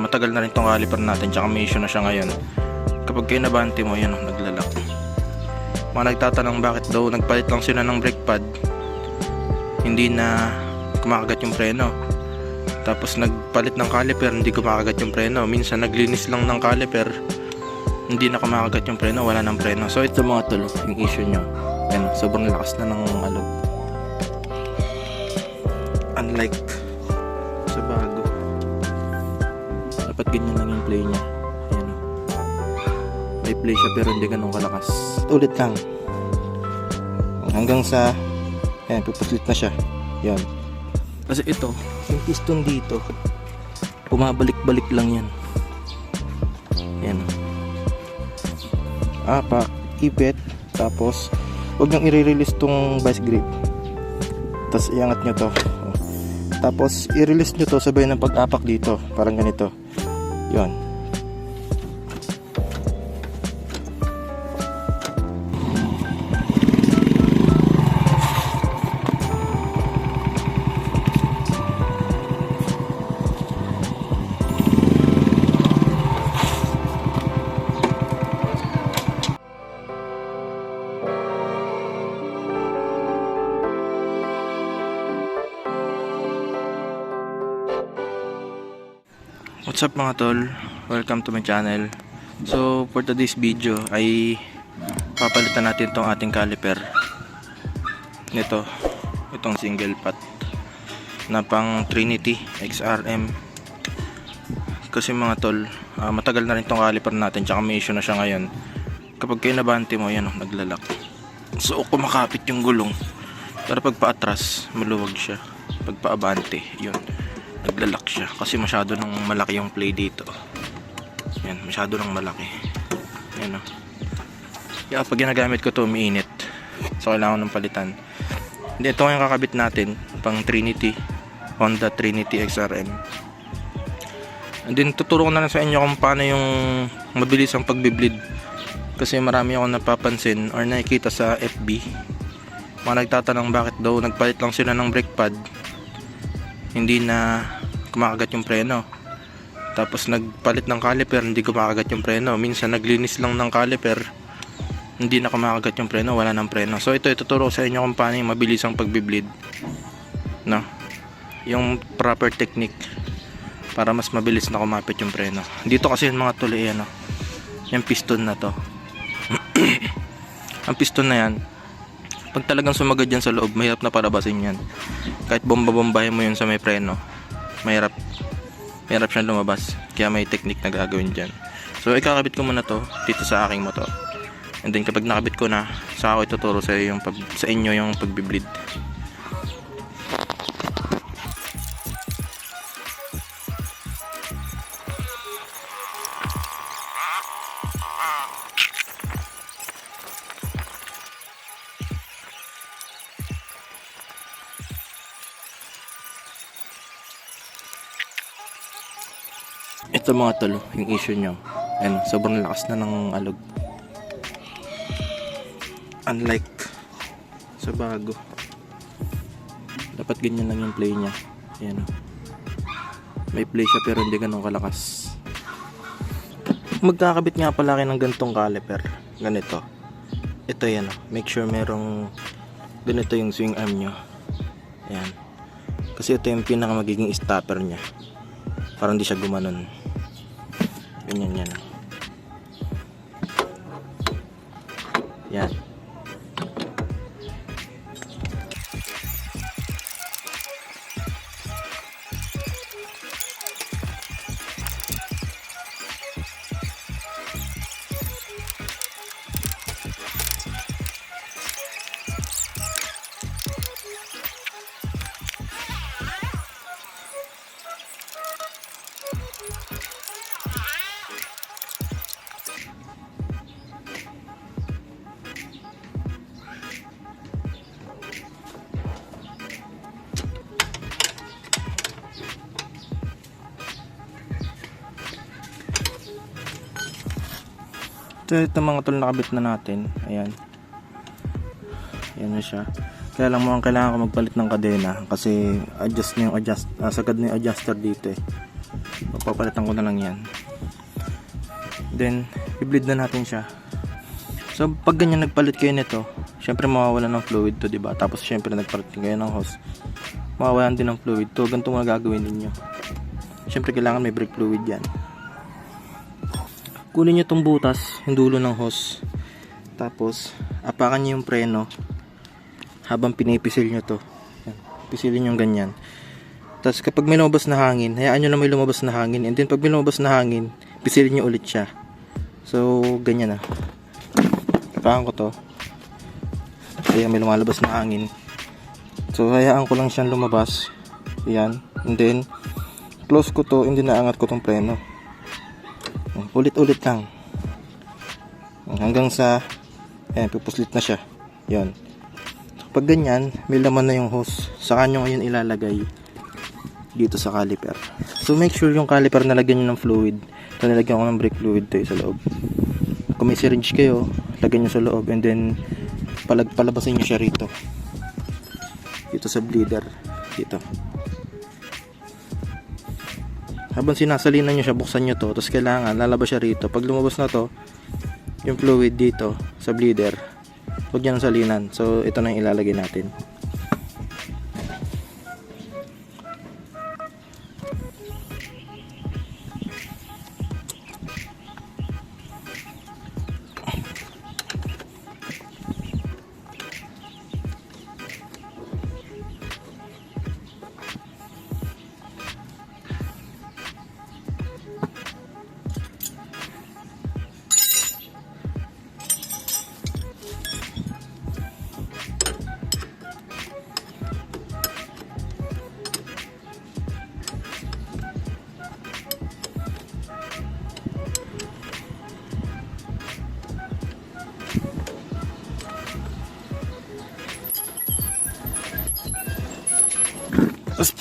Matagal na rin tong caliper natin tsaka may issue na siya ngayon. Kapag kayo nabante mo, oh, naglalak. Mga nagtatanong bakit daw nagpalit lang sila ng brake pad. Hindi na kumakagat yung preno. Tapos nagpalit ng caliper, hindi kumakagat yung preno. Minsan naglinis lang ng caliper, hindi na kumakagat yung preno, wala ng preno. So ito mga tol, yung issue nyo. Yan, sobrang lakas na ng alog. Unlike Dapat ganyan lang yung play niya. Ayan. o. May play siya pero hindi ganun kalakas. Ulit lang. Hanggang sa ayan, pupuslit na siya. Yan. Kasi ito, yung piston dito, bumabalik-balik lang yan. Yan. Apak, ipit, tapos huwag niyong i-release tong vice grip. Tapos iangat nyo to. Tapos i-release nyo to sabay ng pag-apak dito. Parang ganito. Yon. What's up mga tol? Welcome to my channel. So, for today's video ay papalitan natin tong ating caliper. Nito, itong single pot na pang Trinity XRM. Kasi mga tol, ah, matagal na rin tong caliper natin tsaka may issue na siya ngayon. Kapag kayo nabante mo, yan oh, naglalak. So, kumakapit yung gulong. Pero pag paatras, maluwag siya. Pag paabante, yun naglalak siya. Kasi masyado nang malaki yung play dito. Yan masyado nang malaki. Yan o kaya pag ginagamit ko to umiinit. So kailangan ng palitan. Hindi ito yung kakabit natin. Pang Trinity. Honda Trinity XRM and then tuturo ko na lang sa inyo kung paano yung mabilis ang pagbibleed. Kasi marami akong napapansin or nakikita sa FB mga nagtatanong bakit daw nagpalit lang sila ng brake pad hindi na kumakagat yung preno. Tapos nagpalit ng caliper, hindi kumakagat yung preno. Minsan naglinis lang ng caliper, hindi na kumakagat yung preno, wala ng preno. So ito ituturo sa inyo kung paano yung mabilis ang pagbibleed. No? Yung proper technique para mas mabilis na kumapit yung preno. Dito kasi yung mga tuloy ano, yung piston na to. ang piston na yan, pag talagang sumagad yan sa loob, mahirap na parabasin yan. Kahit bomba-bombahin mo yun sa may preno, mahirap, mahirap siyang lumabas. Kaya may technique na gagawin dyan. So, ikakabit ko muna to dito sa aking motor. And then, kapag nakabit ko na, sa ako ituturo sa, yung pag, sa inyo yung pagbibleed. Ito mga tolo, yung issue nyo. Ayan, sobrang lakas na ng alog. Unlike sa bago. Dapat ganyan lang yung play niya. Ayan. May play siya pero hindi ganun kalakas. Magkakabit nga pala kayo ng ganitong caliper. Ganito. Ito yan o. Make sure merong ganito yung swing arm nyo. Ayan. Kasi ito yung pinaka magiging stopper niya. Para hindi siya gumanon. Ganyan yan. Yan. Ito, ito mga tol nakabit na natin. Ayan. Ayan na siya. Kaya lang mo ang kailangan ko magpalit ng kadena kasi adjust na yung adjust, ah, sagad na adjuster dito eh. Papapalitan ko na lang yan. Then, i-bleed na natin siya. So, pag ganyan nagpalit kayo nito, syempre mawawala ng fluid to, 'di ba? Tapos syempre nagpalit kayo ng hose. Mawawalan din ng fluid to. Ganito mga gagawin ninyo. Syempre kailangan may brake fluid 'yan. Kunin niyo tong butas, yung dulo ng hose. Tapos, apakan niyo yung preno habang pinipisil niyo to. Yan. Pisilin niyo ganyan. Tapos kapag may lumabas na hangin, hayaan nyo na may lumabas na hangin. And then pag may lumabas na hangin, pisilin nyo ulit siya. So, ganyan na. Tapakan ko to. Kaya may lumalabas na hangin. So, hayaan ko lang siyang lumabas. Yan. And then, close ko to, hindi naangat ko tong preno. Ulit-ulit lang. Hanggang sa, ayan, pupuslit na siya. Yan. Pag ganyan, may laman na yung hose. Saka nyo ngayon ilalagay dito sa caliper. So make sure yung caliper nalagyan nyo ng fluid. Ito nilagyan ko ng brake fluid to sa loob. Kung may syringe kayo, lagyan nyo sa loob and then palag palabasin nyo siya rito. Dito sa bleeder. Dito. Habang sinasalinan nyo siya, buksan nyo to. Tapos kailangan, lalabas siya rito. Pag lumabas na to, yung fluid dito sa bleeder, huwag nyo nang salinan. So ito na yung ilalagay natin.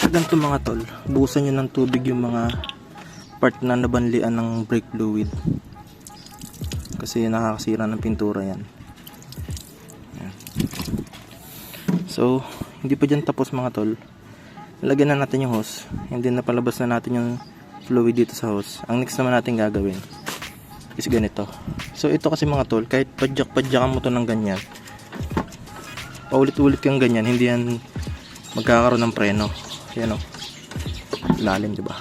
Ganito mga tol, buhusan nyo ng tubig yung mga part na nabanlian ng brake fluid. Kasi nakakasira ng pintura yan. So, hindi pa dyan tapos mga tol. Lagyan na natin yung hose. Hindi na palabas na natin yung fluid dito sa hose. Ang next naman natin gagawin is ganito. So, ito kasi mga tol, kahit padyak-padyakan mo to ng ganyan, paulit-ulit kang ganyan, hindi yan magkakaroon ng preno. Yan o. Lalim, di ba?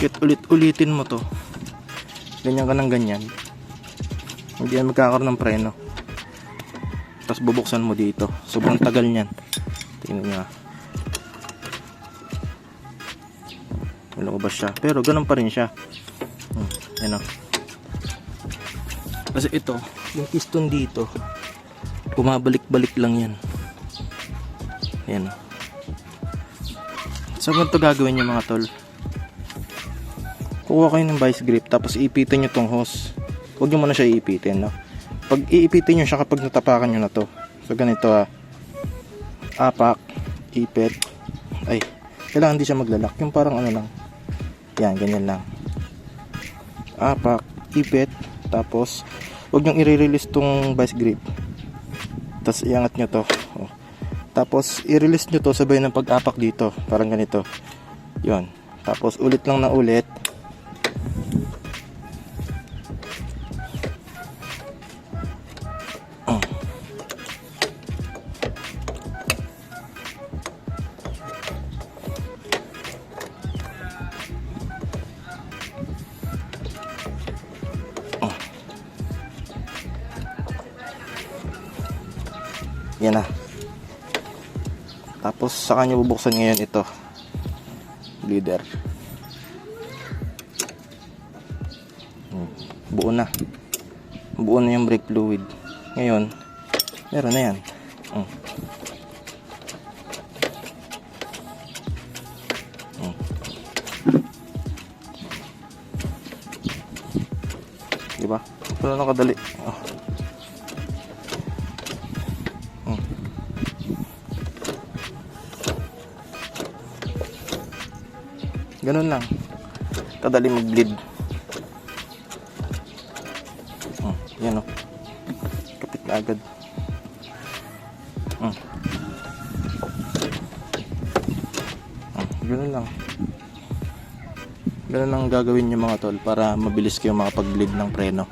Kahit ulit-ulitin mo to. Ganyan ka ng ganyan. Hindi yan magkakaroon ng preno. Tapos bubuksan mo dito. Sobrang tagal niyan. Tingnan nyo. ah. Lumabas siya. Pero ganun pa rin siya. Hmm, yan o. Kasi ito, yung piston dito, bumabalik-balik lang yan. Yan. So, ganito gagawin nyo mga tol. Kuha kayo ng vice grip, tapos iipitin nyo tong hose. Huwag nyo muna siya iipitin, no? Pag iipitin nyo siya kapag natapakan nyo na to. So, ganito ah. Apak, ipit. Ay, kailangan hindi siya maglalak. Yung parang ano lang. Yan, ganyan lang. Apak, ipit, tapos, huwag nyo i-release tong vice grip. Tapos iangat nyo to. Oh. Tapos i-release nyo to sabay ng pag-apak dito. Parang ganito. yon Tapos ulit lang na ulit. Yan na. Tapos sa kanya bubuksan ngayon ito. Bleeder. Hmm, Buo na. Buo na yung brake fluid. Ngayon, meron na yan. Hmm. Hmm. Diba? Pero nakadali. Oh. Ganun lang. Kadali mag-bleed. Oh, yan oh. Kapit na agad. Hmm. Ganun lang. Ganun ang gagawin nyo mga tol para mabilis kayo makapag-bleed ng preno.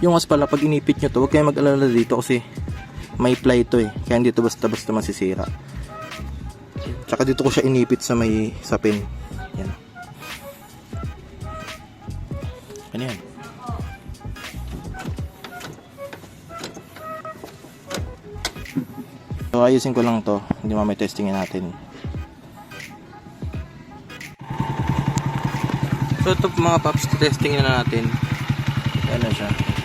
Yung as pala, pag inipit nyo to, huwag kayong mag-alala dito kasi may ply to eh. Kaya hindi to basta-basta masisira. Tsaka dito ko siya inipit sa may sapin. Yan. Ano yan? So ayusin ko lang to. Hindi mamay testingin natin. So ito mga paps, testingin na natin. Ano siya.